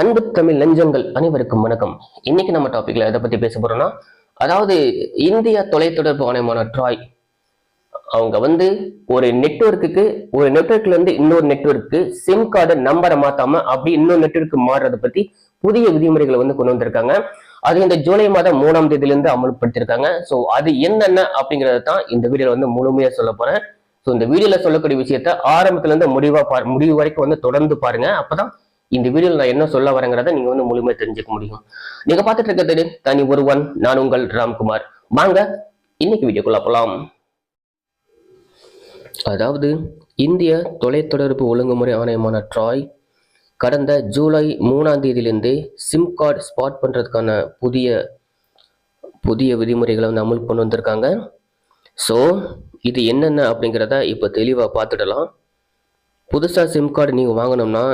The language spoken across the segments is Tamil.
அன்பு தமிழ் நெஞ்சங்கள் அனைவருக்கும் வணக்கம். இன்னைக்கு நம்ம டாபிக்ல எதை பத்தி பேச போறோம்னா அதாவது இந்திய தொலைத்தொடர்பு ஆணையமான ட்ராய் அவங்க வந்து ஒரு நெட்வொர்க்குக்கு ஒரு நெட்வொர்க்ல இருந்து இன்னொரு நெட்வொர்க்கு சிம் கார்டு நம்பரை மாத்தாம அப்படி இன்னொரு நெட்வொர்க்கு மாறுறதை பத்தி புதிய விதிமுறைகளை வந்து கொண்டு வந்திருக்காங்க. அது இந்த ஜூலை மாதம் மூணாம் தேதியில இருந்து அமல்படுத்திருக்காங்க ஸோ அது என்னென்ன அப்படிங்கறத தான் இந்த வீடியோல வந்து முழுமையா சொல்ல போறேன். ஸோ இந்த வீடியோல சொல்லக்கூடிய விஷயத்த ஆரம்பத்துல இருந்து முடிவா பாரு முடிவு வரைக்கும் வந்து தொடர்ந்து பாருங்க. அப்பதான் இந்த வீடியோவில் நான் என்ன சொல்ல வரேங்கிறத நீங்க வந்து முழுமையாக தெரிஞ்சுக்க முடியும். நீங்க பார்த்துட்டு இருக்கிறது தனி ஒருவன் நான் உங்கள் ராம்குமார். வாங்க இன்னைக்கு வீடியோக்குள்ள போலாம். அதாவது இந்திய தொலைத்தொடர்பு ஒழுங்குமுறை ஆணையமான ட்ராய் கடந்த ஜூலை மூணாம் தேதியிலிருந்தே சிம் கார்டு ஸ்பாட் பண்ணுறதுக்கான புதிய புதிய விதிமுறைகளை வந்து அமல் கொண்டு வந்திருக்காங்க. ஸோ இது என்னென்ன அப்படிங்கிறத இப்போ தெளிவாக பார்த்துடலாம். புதுசாக சிம் கார்டு நீங்கள் வாங்கணும்னா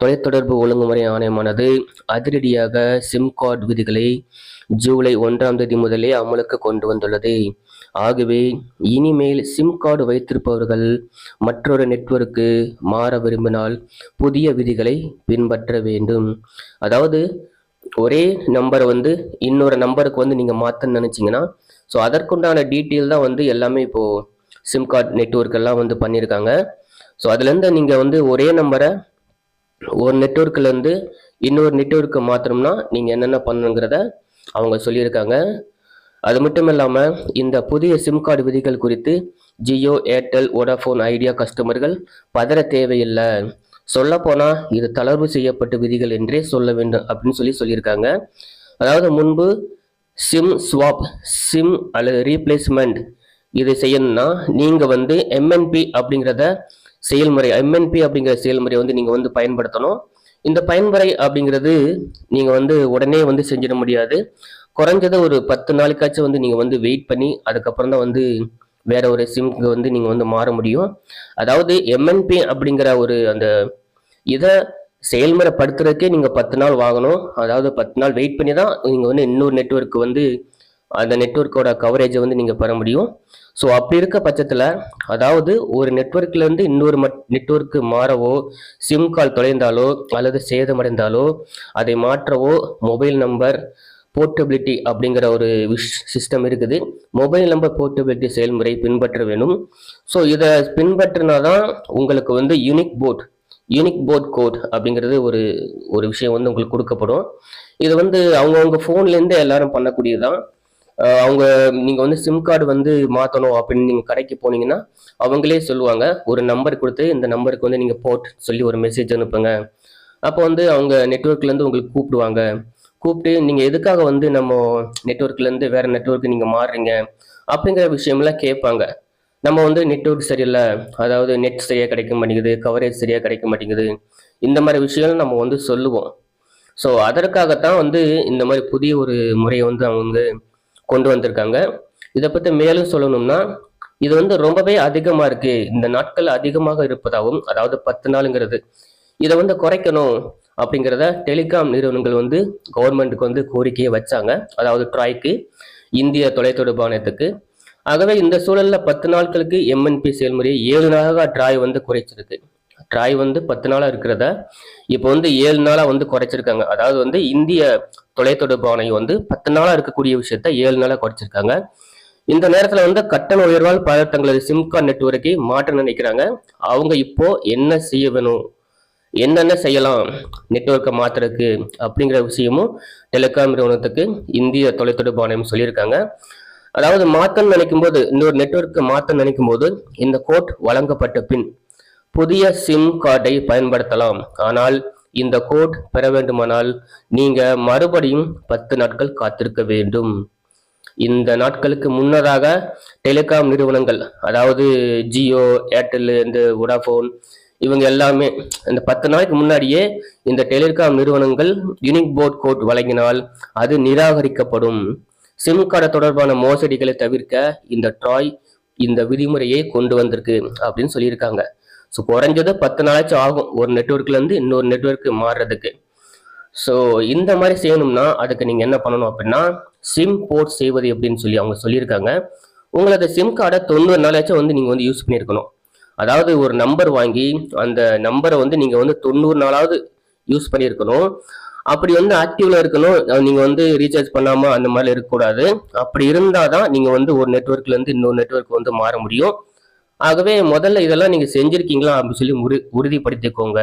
தொலைத்தொடர்பு ஒழுங்குமுறை ஆணையமானது அதிரடியாக சிம் கார்டு விதிகளை ஜூலை ஒன்றாம் தேதி முதலே அமலுக்கு கொண்டு வந்துள்ளது. ஆகவே இனிமேல் சிம் கார்டு வைத்திருப்பவர்கள் மற்றொரு நெட்வொர்க்கு மாற விரும்பினால் புதிய விதிகளை பின்பற்ற வேண்டும். அதாவது ஒரே நம்பரை வந்து இன்னொரு நம்பருக்கு வந்து நீங்கள் மாற்றணும்னு நினச்சிங்கன்னா ஸோ அதற்குண்டான டீட்டெயில் தான் வந்து எல்லாமே இப்போது சிம் கார்டு நெட்வொர்க் எல்லாம் வந்து பண்ணியிருக்காங்க. ஸோ அதுலேருந்து நீங்கள் வந்து ஒரே நம்பரை ஒரு நெட்ஒர்க்லேருந்து இன்னொரு நெட்ஒர்க்கு மாற்றணும்னா நீங்கள் என்னென்ன பண்ணணுங்கிறத அவங்க சொல்லியிருக்காங்க. அது மட்டும் இல்லாமல் இந்த புதிய சிம் கார்டு விதிகள் குறித்து ஜியோ ஏர்டெல் வோடாஃபோன் ஐடியா கஸ்டமர்கள் பதற தேவையில்லை. சொல்லப்போனால் இது தளர்வு செய்யப்பட்ட விதிகள் என்றே சொல்ல வேண்டும் அப்படின்னு சொல்லி சொல்லியிருக்காங்க. அதாவது முன்பு சிம் ஸ்வாப் சிம் அல்லது ரீப்ளேஸ்மெண்ட் இதை செய்யணும்னா நீங்கள் வந்து எம்என்பி அப்படிங்கிறத செயல்முறை எம்என்பி அப்படிங்கிற செயல்முறை வந்து நீங்கள் வந்து பயன்படுத்தணும். இந்த பயன்முறை அப்படிங்கிறது நீங்கள் வந்து உடனே வந்து செஞ்சிட முடியாது. குறைஞ்சது ஒரு பத்து நாளைக்காச்சும் வந்து நீங்கள் வந்து வெயிட் பண்ணி அதுக்கப்புறம் தான் வந்து வேற ஒரு சிம்க்கு வந்து நீங்கள் வந்து மாற முடியும். அதாவது எம்என்பி அப்படிங்கிற ஒரு அந்த இதை செயல்முறைப்படுத்துறதுக்கே நீங்கள் பத்து நாள் வாங்கணும். அதாவது பத்து நாள் வெயிட் பண்ணி தான் நீங்கள் வந்து இன்னொரு நெட்வொர்க் வந்து அந்த நெட்வொர்க்கோட கவரேஜை வந்து நீங்கள் பெற முடியும். ஸோ அப்படி இருக்க பட்சத்தில் அதாவது ஒரு நெட்வொர்க்லேருந்து இன்னொரு மட் நெட்ஒர்க்கு மாறவோ சிம் கால் தொலைந்தாலோ அல்லது சேதமடைந்தாலோ அதை மாற்றவோ மொபைல் நம்பர் போர்ட்டபிலிட்டி அப்படிங்கிற ஒரு விஷ் சிஸ்டம் இருக்குது. மொபைல் நம்பர் போர்ட்டபிலிட்டி செயல்முறை பின்பற்ற வேணும். ஸோ இதை பின்பற்றினா தான் உங்களுக்கு வந்து unique port unique port code அப்படிங்கிறது ஒரு ஒரு விஷயம் வந்து உங்களுக்கு கொடுக்கப்படும். இது வந்து அவங்கவுங்க ஃபோன்லேருந்து எல்லாரும் பண்ணக்கூடியதான் அவங்க நீங்கள் வந்து சிம் கார்டு வந்து மாற்றணும் அப்படின்னு நீங்கள் கடைக்கு போனீங்கன்னா அவங்களே சொல்லுவாங்க. ஒரு நம்பர் கொடுத்து இந்த நம்பருக்கு வந்து நீங்கள் போட் சொல்லி ஒரு மெசேஜ் அனுப்புங்க. அப்போ வந்து அவங்க நெட்ஒர்க்லேருந்து உங்களுக்கு கூப்பிடுவாங்க. கூப்பிட்டு நீங்கள் எதுக்காக வந்து நம்ம நெட்ஒர்க்லேருந்து வேறு நெட்ஒர்க்கு நீங்கள் மாறுறீங்க அப்படிங்கிற விஷயம்லாம் கேட்பாங்க. நம்ம வந்து நெட்ஒர்க் சரியில்லை. அதாவது நெட் சரியாக கிடைக்க மாட்டேங்குது கவரேஜ் சரியாக கிடைக்க மாட்டேங்குது. இந்த மாதிரி விஷயங்கள் நம்ம வந்து சொல்லுவோம். ஸோ அதற்காகத்தான் வந்து இந்த மாதிரி புதிய ஒரு முறையை வந்து அவங்க வந்து கொண்டு வந்திருக்காங்க. இதை பற்றி மேலும் சொல்லணும்னா இது வந்து ரொம்பவே அதிகமாக இருக்கு. இந்த நாட்கள் அதிகமாக இருப்பதாகவும் அதாவது பத்து நாளுங்கிறது. இதை வந்து குறைக்கணும் அப்படிங்கிறத டெலிகாம் நிறுவனங்கள் வந்து கவர்மெண்ட்டுக்கு வந்து கோரிக்கையை வச்சாங்க. அதாவது ட்ராய்க்கு இந்திய தொலைத்தொடர்பு ஆணையத்துக்கு. ஆகவே இந்த சூழலில் பத்து நாட்களுக்கு எம்என்பி செயல்முறையை ஏழு நாளாக ட்ராய் வந்து குறைச்சிருக்கு. ட்ராய் வந்து பத்து நாளாக இருக்கிறத இப்போ வந்து ஏழு நாளாக வந்து குறைச்சிருக்காங்க. அதாவது வந்து இந்திய தொலைத்தொடர்பு ஆணையம் வந்து பத்து நாளாக இருக்கக்கூடிய விஷயத்த ஏழு நாளாக குறைச்சிருக்காங்க. இந்த நேரத்தில் வந்து கட்டண உயர்வால் பலர் தங்களது சிம் கார்டு நெட்வொர்க்கை மாற்ற நினைக்கிறாங்க. அவங்க இப்போ என்ன செய்ய வேணும்? என்னென்ன செய்யலாம்? நெட்வொர்க்கை மாற்றுறதுக்கு அப்படிங்கிற விஷயமும் டெலிகாம் நிறுவனத்துக்கு இந்திய தொலைத்தொடர்பு ஆணையம் சொல்லியிருக்காங்க. அதாவது மாத்தன்னு நினைக்கும் போது இன்னொரு நெட்வொர்க்கை மாத்த நினைக்கும் போது இந்த கோட் வழங்கப்பட்ட பின் புதிய சிம் கார்டை பயன்படுத்தலாம். ஆனால் இந்த கோட் பெற வேண்டுமானால் நீங்க மறுபடியும் பத்து நாட்கள் காத்திருக்க வேண்டும். இந்த நாட்களுக்கு முன்னதாக டெலிகாம் நிறுவனங்கள் அதாவது ஜியோ ஏர்டெல் இந்த வோடாஃபோன் இவங்க எல்லாமே இந்த பத்து நாளைக்கு முன்னாடியே இந்த டெலிகாம் நிறுவனங்கள் யூனிக் போர்ட் கோட் வழங்கினால் அது நிராகரிக்கப்படும். சிம் கார்டு தொடர்பான மோசடிகளை தவிர்க்க இந்த ட்ராய் இந்த விதிமுறையை கொண்டு வந்திருக்கு அப்படின்னு சொல்லியிருக்காங்க. ஸோ குறைஞ்சது பத்து நாளாச்சும் ஆகும் ஒரு நெட்ஒர்க்லேருந்து இன்னொரு நெட்ஒர்க்கு மாறுறதுக்கு. ஸோ இந்த மாதிரி செய்யணும்னா அதுக்கு நீங்கள் என்ன பண்ணணும் அப்படின்னா சிம் போர்ட் செய்வது எப்படின்னு சொல்லி அவங்க சொல்லியிருக்காங்க. உங்களது சிம் கார்டை தொண்ணூறு நாளாச்சும் வந்து நீங்கள் வந்து யூஸ் பண்ணியிருக்கணும். அதாவது ஒரு நம்பர் வாங்கி அந்த நம்பரை வந்து நீங்கள் வந்து தொண்ணூறு நாளாவது யூஸ் பண்ணியிருக்கணும். அப்படி வந்து ஆக்டிவ்ல இருக்கணும் நீங்க வந்து ரீசார்ஜ் பண்ணாம அந்த மாதிரி இருக்கக்கூடாது. அப்படி இருந்தாதான் நீங்க வந்து ஒரு நெட்ஒர்க்ல இருந்து இன்னொரு நெட்ஒர்க் வந்து மாற முடியும். ஆகவே முதல்ல இதெல்லாம் நீங்கள் செஞ்சுருக்கீங்களா அப்படின்னு சொல்லி உறு உறுதிப்படுத்திக்கோங்க.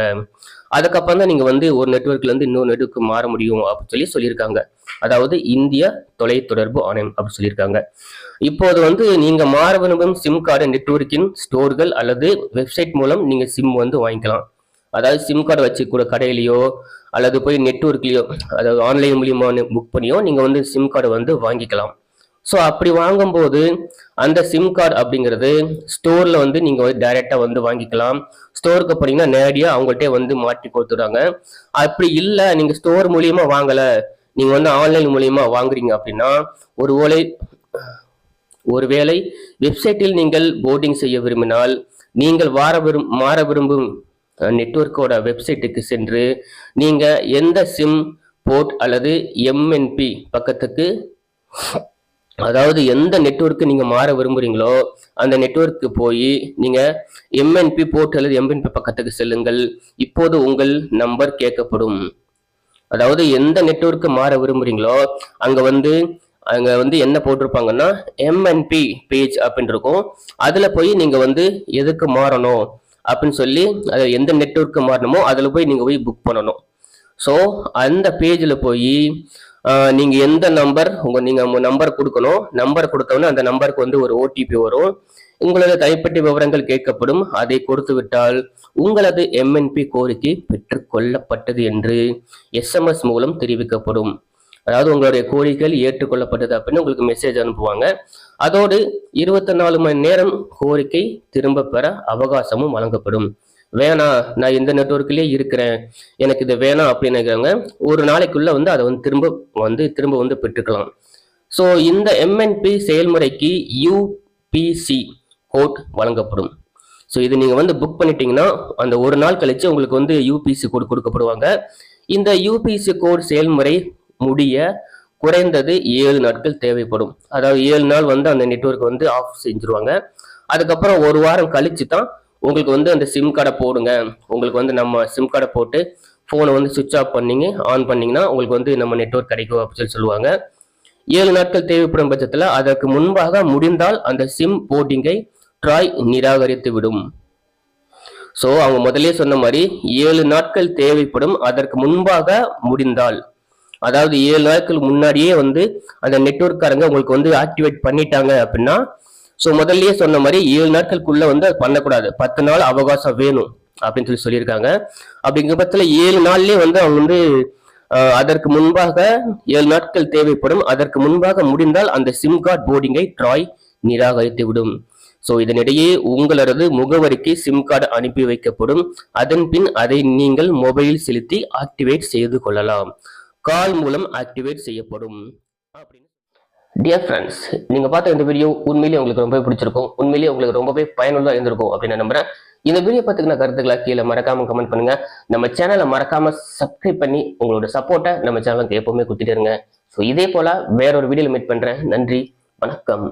அதுக்கப்புறம் தான் நீங்கள் வந்து ஒரு நெட்ஒர்க்லேருந்து இன்னொரு நெட்ஒர்க்கு மாற முடியும் அப்படின்னு சொல்லி சொல்லியிருக்காங்க. அதாவது இந்திய தொலைத்தொடர்பு ஆணையம் அப்படின்னு சொல்லியிருக்காங்க. இப்போது வந்து நீங்கள் மாற விரும்பும் சிம் கார்டு நெட்வொர்க்கின் ஸ்டோர்கள் அல்லது வெப்சைட் மூலம் நீங்கள் சிம் வந்து வாங்கிக்கலாம். அதாவது சிம் கார்டு வச்சு கூட கடையிலையோ அல்லது போய் நெட்ஒர்க்லேயோ அதாவது ஆன்லைன் மூலியமாக புக் பண்ணியோ நீங்கள் வந்து சிம் கார்டு வந்து வாங்கிக்கலாம். ஸோ அப்படி வாங்கும்போது அந்த சிம் கார்டு அப்படிங்கிறது ஸ்டோரில் வந்து நீங்கள் வந்து டைரெக்டாக வந்து வாங்கிக்கலாம். ஸ்டோருக்கு போனீங்கன்னா நேரடியாக அவங்கள்ட்டே வந்து மாட்டி கொடுத்துடுறாங்க. அப்படி இல்லை நீங்கள் ஸ்டோர் மூலியமாக வாங்கலை நீங்கள் வந்து ஆன்லைன் மூலியமாக வாங்குறீங்க அப்படின்னா ஒரு வேளை ஒருவேளை வெப்சைட்டில் நீங்கள் போர்டிங் செய்ய விரும்பினால் நீங்கள் வார விரும் மாற விரும்பும் நெட்வொர்க்கோட வெப்சைட்டுக்கு சென்று நீங்கள் எந்த சிம் போர்ட் அல்லது எம்என்பி பக்கத்துக்கு அதாவது எந்த நெட்ஒர்க்கு நீங்கள் மாற விரும்புகிறீங்களோ அந்த நெட்ஒர்க்கு போய் நீங்கள் எம்என்பி போர்ட் அல்லது எம்என்பி பக்கத்துக்கு செல்லுங்கள். இப்போது உங்கள் நம்பர் கேட்கப்படும். அதாவது எந்த நெட்ஒர்க்கு மாற விரும்புகிறீங்களோ அங்கே வந்து அங்கே வந்து என்ன போட்டிருப்பாங்கன்னா எம்என்பி பேஜ் அப்படின்னு இருக்கும். அதில் போய் நீங்கள் வந்து எதுக்கு மாறணும் அப்படின்னு சொல்லி அது எந்த நெட்ஒர்க்கு மாறணுமோ அதில் போய் நீங்கள் போய் புக் பண்ணணும். ஸோ அந்த பேஜில் போய் நீங்க எந்த நம்பர் உங்க நீங்க நம்பர் கொடுக்கணும். நம்பர் கொடுத்தவொன்னே அந்த நம்பருக்கு வந்து ஒரு ஓடிபி வரும். உங்களது தனிப்பட்ட விவரங்கள் கேட்கப்படும். அதை கொடுத்து விட்டால் உங்களது எம்என்பி கோரிக்கை பெற்றுக்கொள்ளப்பட்டது என்று எஸ்எம்எஸ் மூலம் தெரிவிக்கப்படும். அதாவது உங்களுடைய கோரிக்கைகள் ஏற்றுக்கொள்ளப்பட்டது அப்படின்னு உங்களுக்கு மெசேஜ் அனுப்புவாங்க. அதோடு இருபத்தி நாலு மணி நேரம் கோரிக்கை திரும்ப பெற அவகாசமும் வழங்கப்படும். வேணாம் நான் இந்த நெட்வொர்க்லயே இருக்கிறேன். எனக்கு இது வேணாம் அப்படின்னு நினைக்கிறவங்க ஒரு நாளைக்குள்ள வந்து அதை வந்து திரும்ப வந்து திரும்ப வந்து பெற்றுக்கலாம். ஸோ இந்த எம்என்பி செயல்முறைக்கு யூபிசி கோட் வழங்கப்படும். ஸோ இது நீங்கள் வந்து புக் பண்ணிட்டீங்கன்னா அந்த ஒரு நாள் கழிச்சு உங்களுக்கு வந்து யூபிசி கோட் கொடுக்கப்படுவாங்க. இந்த யூபிசி கோட் செயல்முறை முடிய குறைந்தது ஏழு நாட்கள் தேவைப்படும். அதாவது ஏழு நாள் வந்து அந்த நெட்வொர்க் வந்து ஆஃப் செஞ்சுருவாங்க. அதுக்கப்புறம் ஒரு வாரம் கழிச்சு தான் உங்களுக்கு வந்து அந்த சிம் கார்டை போடுங்க. உங்களுக்கு வந்து நம்ம சிம் கார்டை போட்டு ஃபோனை வந்து சுவிட்ச் ஆஃப் பண்ணிங்க ஆன் பண்ணிங்கன்னா உங்களுக்கு வந்து நம்ம நெட்ஒர்க் கிடைக்கும் அப்படின்னு சொல்லி சொல்லுவாங்க. ஏழு நாட்கள் தேவைப்படும் பட்சத்தில் அதற்கு முன்பாக முடிந்தால் அந்த சிம் போர்டிங்கை ட்ராய் நிராகரித்து விடும். ஸோ அவங்க முதலே சொன்ன மாதிரி ஏழு நாட்கள் தேவைப்படும் அதற்கு முன்பாக முடிந்தால். அதாவது ஏழு நாட்கள் முன்னாடியே வந்து அந்த நெட்ஒர்க்காரங்க உங்களுக்கு வந்து ஆக்டிவேட் பண்ணிட்டாங்க அப்படின்னா ஸோ முதல்லயே சொன்ன மாதிரி ஏழு நாட்களுக்குள்ள வந்து அது பண்ணக்கூடாது. பத்து நாள் அவகாசம் வேணும் அப்படின்னு சொல்லி சொல்லியிருக்காங்க. அப்படிங்கிற பட்சத்தில் ஏழு நாள்லயே வந்து அவங்க வந்து அதற்கு முன்பாக ஏழு நாட்கள் தேவைப்படும். அதற்கு முன்பாக முடிந்தால் அந்த சிம் கார்டு போர்டிங்கை ட்ராய் நிராகரித்து விடும். ஸோ இதனிடையே உங்களது முகவரிக்கு சிம் கார்டு அனுப்பி வைக்கப்படும். அதன் பின் அதை நீங்கள் மொபைலில் செலுத்தி ஆக்டிவேட் செய்து கொள்ளலாம். கால் மூலம் ஆக்டிவேட் செய்யப்படும். டியர் ஃப்ரெண்ட்ஸ் நீங்கள் பார்த்த இந்த வீடியோ உண்மையிலேயே உங்களுக்கு ரொம்பவே பிடிச்சிருக்கும். உண்மையிலேயே உங்களுக்கு ரொம்பவே பயனுள்ளதாக இருந்திருக்கும் அப்படின்னு நான் நம்புறேன். இந்த வீடியோ பத்தின கருத்துக்களை கீழே மறக்காம கமெண்ட் பண்ணுங்க. நம்ம சேனலை மறக்காம சப்ஸ்கிரைப் பண்ணி உங்களோட சப்போர்ட்டை நம்ம சேனலுக்கு எப்பவுமே கொடுத்துட்டே இருங்க. ஸோ இதே போல வேற ஒரு மீட் பண்ணுறேன் நன்றி. வணக்கம்.